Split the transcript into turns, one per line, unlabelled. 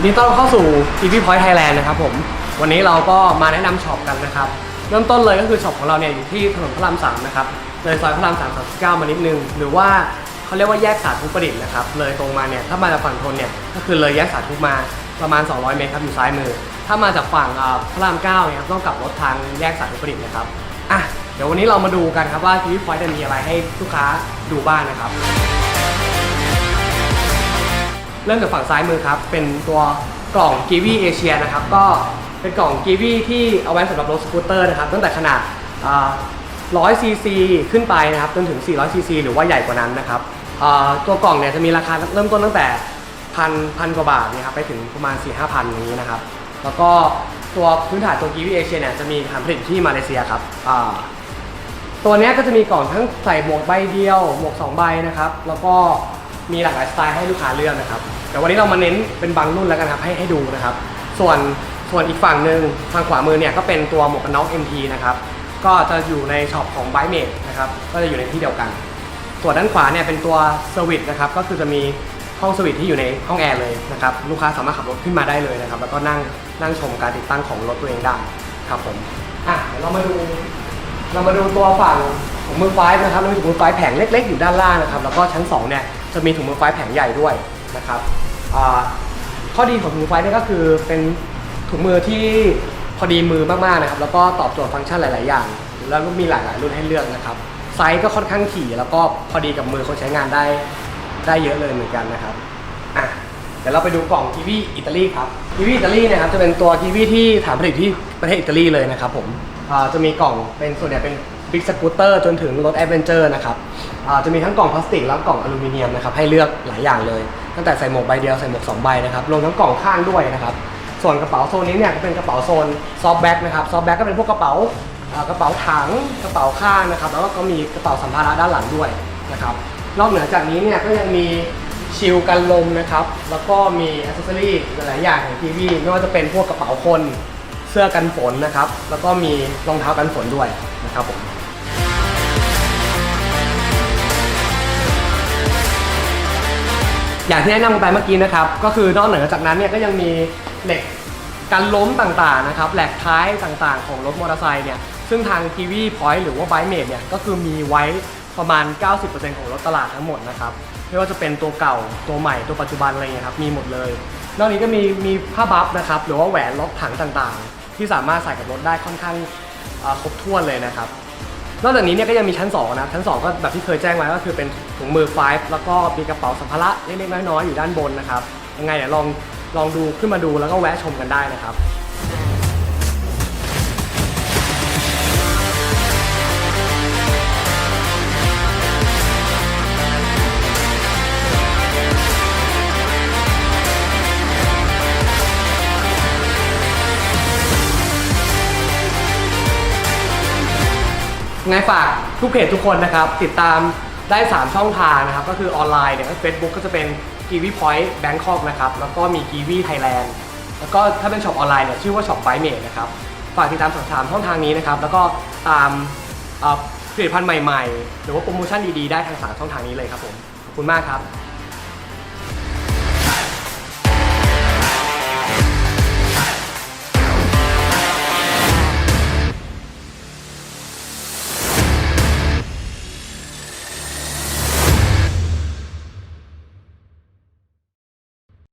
วันนี้ต้อนรับเข้าสู่ TV Point Thailand นะครับผม วันนี้เราก็มาแนะนำช็อปกันนะครับ เริ่มต้นเลยก็คือช็อปของเราเนี่ยอยู่ที่ถนนพระรามสามนะครับ เลยซอยพระรามสามสามสิบเก้ามานิดนึง หรือว่าเขาเรียกว่าแยกสาธุประดิษฐ์นะครับ เลยตรงมาเนี่ยถ้ามาจากฝั่งทนเนี่ยก็คือเลยแยกสาธุมาประมาณ 200 เมตรครับอยู่ซ้ายมือ ถ้ามาจากฝั่งพระรามเก้าเนี่ยครับต้องกลับรถทางแยกสาธุประดิษฐ์นะครับ อะ เดี๋ยววันนี้เรามาดูกันครับว่า TV Point จะมีอะไรให้ลูกค้าดูบ้างนะครับ ริ่มจากฝั่งซ้ายมือครับ เป็นตัวกล่อง g ีวีเอเชียนะครับ ก็เป็นกล่อง g ีวีที่เอาไว้สำหรับรถสกูตเตอร์นะครับ ตั้งแต่ขนาด100ซีซีขึ้นไปนะครับ จนถึง 400ซีซีหรือว่าใหญ่กว่านั้นนะครับตัวกล่องเนี่ยจะมีราคาเริ่มต้นตั้งแต่พันพันกว่าบาทนะครับ ไปถึงประมาณ 4 5 0 0 0อย่างนี้นะครับ แล้วก็ตัวพื้นฐานตัว g ีวีเอเชียเนี่ยจะมีฐานผลิตที่มาเลเซียครับตัวเนี้ยก็จะมีกล่องทั้งใส่หมวกใบเดียว หมวก 2 ใบนะครับ แล้วก็มีหลากหลายสไตล์ให้ลูกค้าเลือกนะครับ แต่วันนี้เรามาเน้นเป็นบางรุ่นแล้วกันครับให้ให้ดูนะครับ ส่วนส่วนอีกฝั่งหนึ่งทางขวามือเนี่ยก็เป็นตัวหมวกกันน็อก MT นะครับก็จะอยู่ในช็อปของ b y m a d e นะครับก็จะอยู่ในที่เดียวกัน ส่วนด้านขวาเนี่ยเป็นตัวสวิตนะครับก็คือจะมีห้องสวิตที่อยู่ในห้องแอร์เลยนะครับลูกค้าสามารถขับรถขึ้นมาได้เลยนะครับ แล้วก็นั่งนั่งชมการติดตั้งของรถตัวเองได้ครับผมอะเดี๋ยวเรามาดู เรามาดูตัวฝั่งถุงมือไฟนะครับเรามีถุงมือไฟแผงเล็ก ๆ อยู่ด้านล่างนะครับ แล้วก็ชั้น2เนี่ยจะมีถุงมือไฟแผงใหญ่ด้วย นะครับข้อดีของถุงมือไฟนี่ก็คือเป็นถุงมือที่พอดีมือมากๆนะครับ แล้วก็ตอบโจทย์ฟังก์ชันหลาย ๆ อย่าง แล้วก็มีหลากหลายรุ่นให้เลือกนะครับ ไซส์ก็ค่อนข้างถี่ แล้วก็พอดีกับมือคนใช้งานได้ได้เยอะเลยเหมือนกันนะครับอะเดี๋ยวเราไปดูกล่องกีวีอิตาลีครับกีวีอิตาลีนะครับจะเป็นตัวกีวีที่ฐานผลิตที่ประเทศอิตาลีเลยนะครับผมจะมีกล่องเป็นส่วนใหญ่เป็นบิ๊กสกูตเตอร์จนถึงรถแอดเวนเจอร์นะครับจะมีทั้งกล่องพลาสติกแล้วกล่องอลูมิเนียมนะครับให้เลือกหลายอย่างเลย ตั้งแต่ใส่หมวกใบเดียวใส่หมวกสองใบนะครับรวมทั้งกล่องข้างด้วยนะครับ ส่วนกระเป๋าโซนนี้เนี่ยก็เป็นกระเป๋าโซนซอฟต์แบ็กนะครับซอฟต์แบ็กก็เป็นพวกกระเป๋ากระเป๋าถังกระเป๋าข้างนะครับ แล้วก็มีกระเป๋าสัมภาระด้านหลังด้วยนะครับนอกเหนือจากนี้เนี่ยก็ยังมีชิลกันลมนะครับ แล้วก็มีอ c เซสซอรี่หลายอย่างของทีวีไม่ว่าจะเป็นพวกกระเป๋าคนเสื้อกันฝนนะครับ แล้วก็มีรองเท้ากันฝนด้วยนะครับผม อย่างที่แนะนำไปเมื่อกี้นะครับ ก็คือนอกเหนือจากนั้นเนี่ยก็ยังมีเหล็กกันล้มต่างๆนะครับแหลกท้ายต่างๆ ของรถมอเตอร์ไซค์เนี่ยซึ่งทาง TV Point หรือว่า b i m a d e เนี่ยก็คือมีไว้ประมาณ 90%ของรถตลาดทั้งหมดนะครับไม่ว่าจะเป็นตัวเก่าตัวใหม่ตัวปัจจุบันอะไรเงี้ยครับมีหมดเลย นอกนี้ก็มีมีผ้าบัฟนะครับหรือว่าแหวนล็อกถังต่างๆ ที่สามารถใส่กับรถได้ค่อนข้างครบถ้วนเลยนะครับ นอกจากนี้เนี่ยก็ยังมีชั้น2นะชั้น 2 ก็แบบที่เคยแจ้งไว้ก็คือเป็นถุงมือไฟฟ์แล้วก็มีกระเป๋าสัมภาระเล็กๆน้อยๆอยู่ด้านบนนะครับยังไงเดี๋ยวลองลองดูขึ้นมาดูแล้วก็แวะชมกันได้นะครับ ไงฝากทุกเพจทุกคนนะครับ ติดตามได้ 3 ช่องทางนะครับ ก็คือออนไลน์เนี่ยเฟซบุ๊กก็จะเป็นกีวีพอยต์แบงคอกนะครับ แล้วก็มีกีวีไทยแลนด์แล้วก็ถ้าเป็นช็อปออนไลน์เนี่ยชื่อว่าช็อปไบเมดนะครับ ฝากติดตามสองสามช่องทางนี้นะครับ แล้วก็ตามผลิตภัณฑ์ใหม่ ๆ หรือว่าโปรโมชั่นดีๆ ได้ทางสามช่องทางนี้เลยครับผม ขอบคุณมากครับ